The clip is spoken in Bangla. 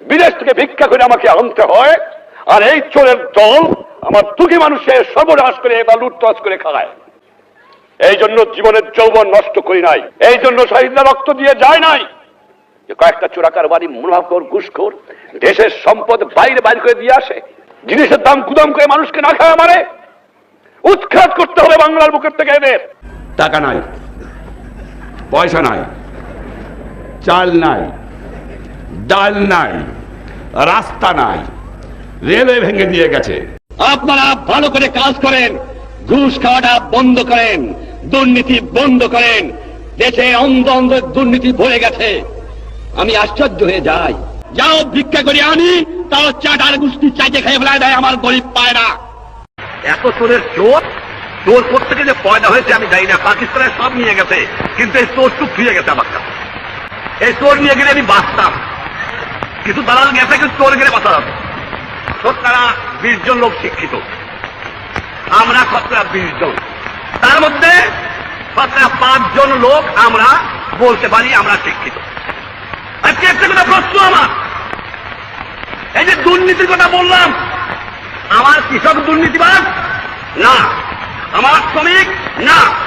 বিদেশ থেকে ভিক্ষা করে আমাকে আনতে হয়, আর এই চোরের দল আমার দুঃখী মানুষের সর্বনাশ করে বা লুটতরাজ করে খায়। এই জন্য জীবনের যৌবন নষ্ট করি নাই। এই জন্য শহীদরা রক্ত দিয়ে যায় নাই। কয়েকটা চোরাকার বাড়ি মুনাফকর ঘুষখোর, দেশের সম্পদ বাইরে বাইরে করে দিয়ে আসে। জিনিসের দাম কুদাম করে মানুষকে না খাওয়া মারে উৎখাত করতে হবে বাংলার বুকের থেকে এদের। টাকা নাই, পয়সা নাই, চাল নাই ডাল নাই রাস্তা নাই রেলওয়ে ভেঙে দিয়ে গেছে। আপনারা ভালো করে কাজ করেন ঘুষ খাওয়াটা বন্ধ করেন দুর্নীতি বন্ধ করেন দেশে অন্ধ অন্ধ দুর্নীতি ভরে গেছে। আমি আশ্চর্য হয়ে যাই। যাও ভিক্ষা করে আনি তাও চাটার গুষ্টি চাইতে খেয়ে ফেলায় দেয় আমার গরিব পায় না এত চোরের চোর? চোর থেকে যে পয়দা হয়েছে আমি জানি না পাকিস্তানের সব নিয়ে গেছে কিন্তু এই চোর টুক ফিরে গেছে আমার কাছে। এই চোর নিয়ে গেলে আমি বাঁচতাম। কিছু দালাল কিন্তু চোর গেলে বাঁচা যাবে শতকরা বিশ জন লোক শিক্ষিত। আমরা শতকরা বিশ জন। তার মধ্যে শতকরা পাঁচজন লোক আমরা বলতে পারি আমরা শিক্ষিত। আজকে একটা কথা প্রশ্ন আমার। এই যে দুর্নীতির কথা বললাম, আমার কৃষক দুর্নীতিবাদ না। আমার শ্রমিক? না।